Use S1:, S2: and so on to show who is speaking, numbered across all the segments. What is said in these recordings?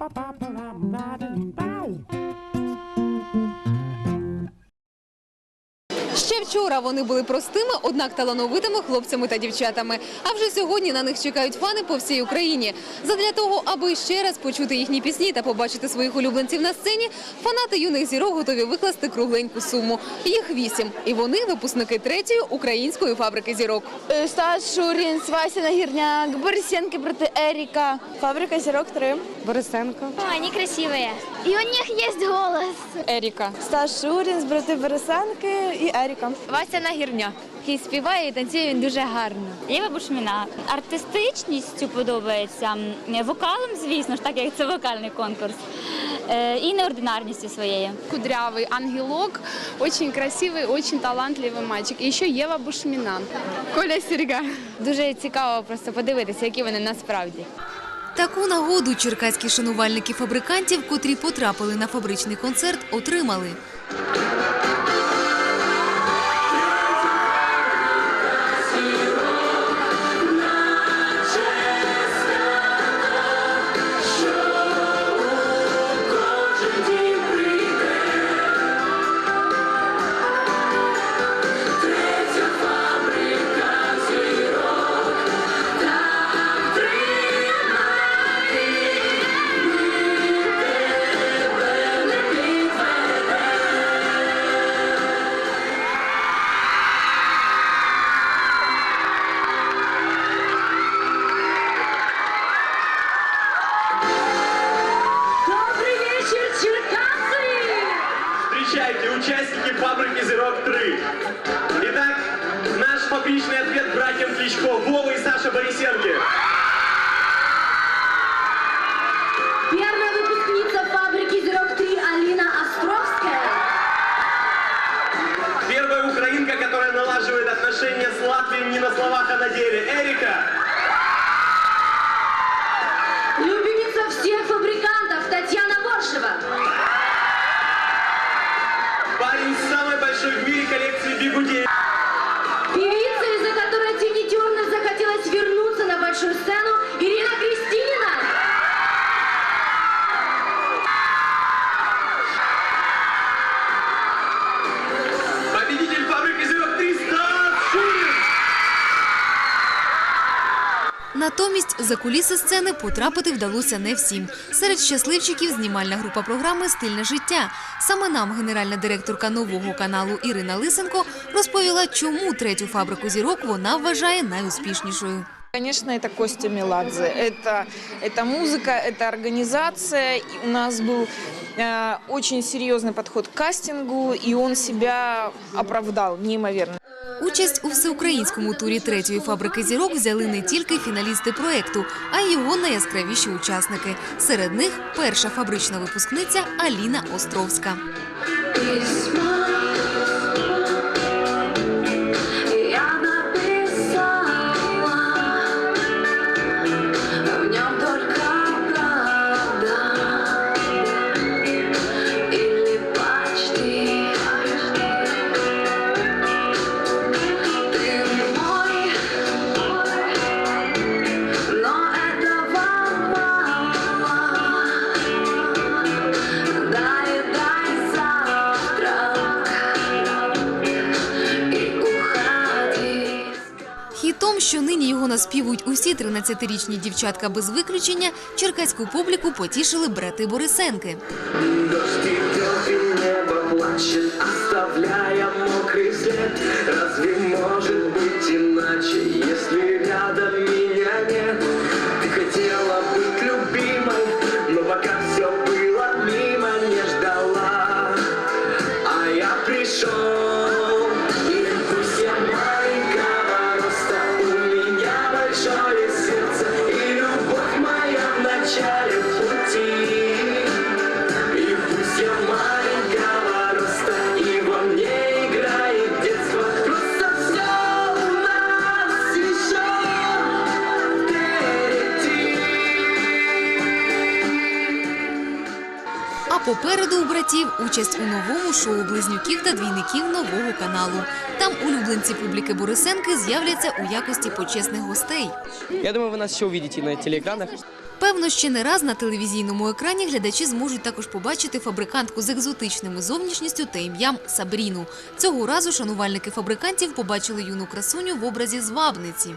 S1: ba ba ba ba ba. Вчора вони були простими, однак талановитими хлопцями та дівчатами. А вже сьогодні на них чекають фани по всій Україні. Задля того, аби ще раз почути їхні пісні та побачити своїх улюбленців на сцені, фанати юних зірок готові викласти кругленьку суму. Їх вісім, і вони випускники третьої української фабрики зірок.
S2: Е, Стас Шурін, Свася Нагірняк, Борисенки проти Еріка. Фабрика зірок 3.
S1: Борисенко.
S3: Они красивые. И у них есть голос.
S1: Еріка.
S2: Стас Шурін, брати Борисенки і Еріка.
S1: Вася Нагірняк. Який співає і танцює він дуже гарно.
S4: Єва Бушміна артистичністю подобається, м, вокалом, звісно ж, так як це вокальний конкурс, е, і неординарністю своєю.
S5: кудрявый ангелок, очень красивый, очень талантливый мальчик. И еще Ева Бушмина. Коля Серега.
S1: Дуже цікаво просто подивитися, які вони насправді. Таку нагоду черкаські шанувальники фабрикантів, котрі потрапили на фабричний концерт, отримали.
S6: Кличко, Вова и Саша Борисенки.
S1: Натомість за куліси сцени потрапити вдалося не всім. Серед щасливчиків знімальна група програми Стильне життя. Саме нам генеральна директорка нового каналу Ірина Лисенко розповіла, чому третю фабрику зірок вона вважає найуспішнішою.
S7: Конечно, это Костя Меладзе. Это, это музыка, это организация. И у нас был э, очень серьезный подход к кастингу, и он себя оправдал неимоверно.
S1: Участь у всеукраїнському турі третьої фабрики зірок взяли не тільки фіналісти проекту, а й його найяскравіші учасники. Серед них перша фабрична випускниця Аліна Островська. Що співуть усі 13-річні дівчатка без виключення, черкаську публіку потішили брати Борисенки.
S6: Небо плачет, оставляя
S1: попереду у братів участь у новому шоу близнюків та двійників нового каналу. Там улюбленці публіки Борисенки з'являться у якості почесних гостей.
S8: Я думаю, вы нас еще увидите на телеэкранах.
S1: Певно, ще не раз на телевізійному екрані глядачі зможуть також побачити фабрикантку з екзотичними зовнішністю та ім'ям Сабріну. Цього разу шанувальники фабрикантів побачили юну красуню в образі звабниці.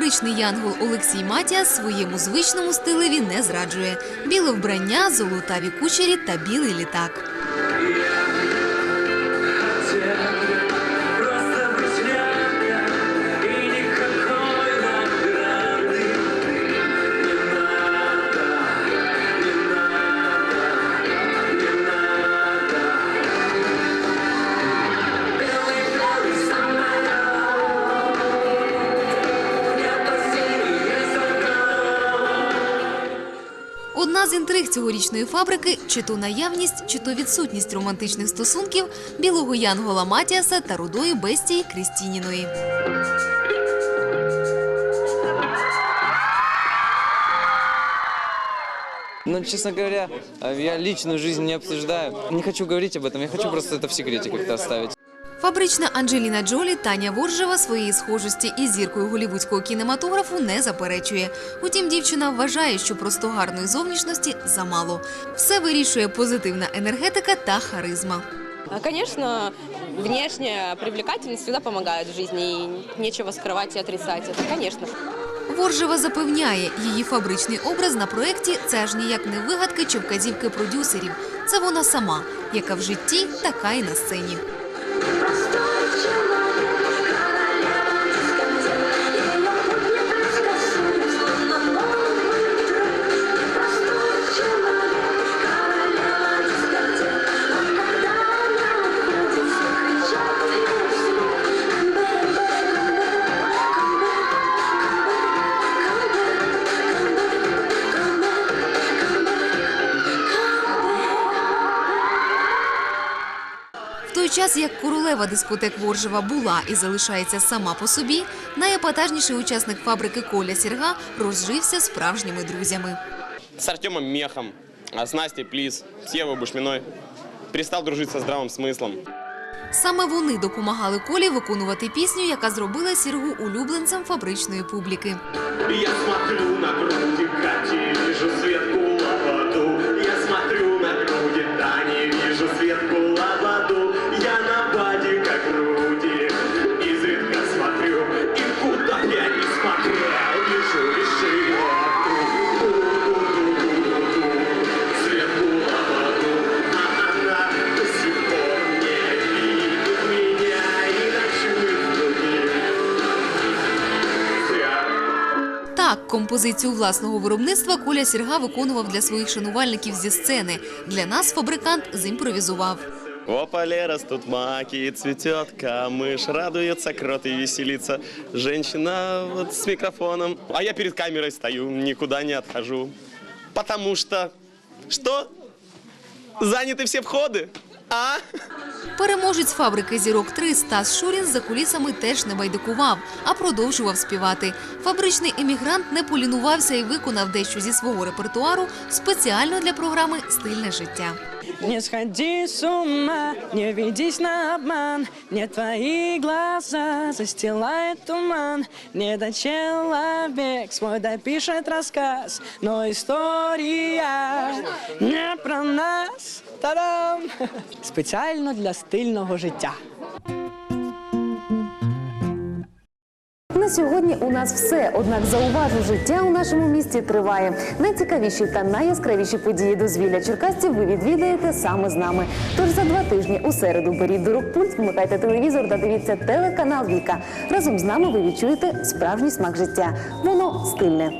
S1: Фабричний янгол Олексій Матіас своєму звичному стилеві не зраджує. Біле вбрання, золотаві кучері та білий літак. Одна з інтриг цьогорічної фабрики чи то наявність, чи то відсутність романтичних стосунків білого янгола Матіаса та рудої бестії Крістініної.
S8: Ну, честно говоря, э, я личную жизнь не обсуждаю. Не хочу говорить об этом, я хочу просто это в секрете как-то оставить.
S1: Фабрична Анджеліна Джолі Таня Воржева своєї схожості із зіркою голівудського кінематографу не заперечує. Утім, дівчина вважає, що просто гарної зовнішності замало. Все вирішує позитивна енергетика та харизма.
S9: Конечно, внешняя привлекательность всегда помогает в жизни, и нечего скрывать и отрицать это, конечно.
S1: Воржева запевняє, її фабричний образ на проєкті – це аж ніяк не вигадки чи вказівки продюсерів. Це вона сама, яка в житті, така і на сцені. Час, як королева дискотек Воржева була і залишається сама по собі, найепатажніший учасник фабрики Коля Сірга розжився справжніми друзями.
S10: с Артемом Мехом, а с Настей Плиз, с Евой Бушминой. Перестал дружить со здравым смыслом.
S1: Саме вони допомагали Колі виконувати пісню, яка зробила Сіргу улюбленцем фабричної публіки.
S6: Я смотрю на груди Кати,
S1: Так, композицію власного виробництва Коля Сірга виконував для своїх шанувальників зі сцени. Для нас фабрикант зімпровізував.
S10: В ополе растут маки, и цветет камыш, радуется крот и веселится женщина вот с микрофоном. А я перед камерой стою, никуда не отхожу. Потому что... Что? Заняты все входы? А?
S1: Переможець фабрики зірок 3 Стас Шурін за кулісами теж не байдикував, а продовжував співати. Фабричний емігрант не полінувався і виконав дещо зі свого репертуару спеціально для програми Стильне життя.
S11: Не сходи с ума, не ведись на обман Не твои глаза застилает туман Недочеловек свой допишет рассказ Но история не про нас Та-дам! Спеціально для стильного життя
S12: На сьогодні у нас все. Однак зауважу, життя у нашому місті триває. Найцікавіші та найяскравіші події дозвілля черкасців ви відвідаєте саме з нами. Тож за два тижні у середу беріть до рук пульт, вмикайте телевізор та дивіться телеканал Віка. Разом з нами ви відчуєте справжній смак життя. Воно стильне.